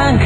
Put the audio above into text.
าง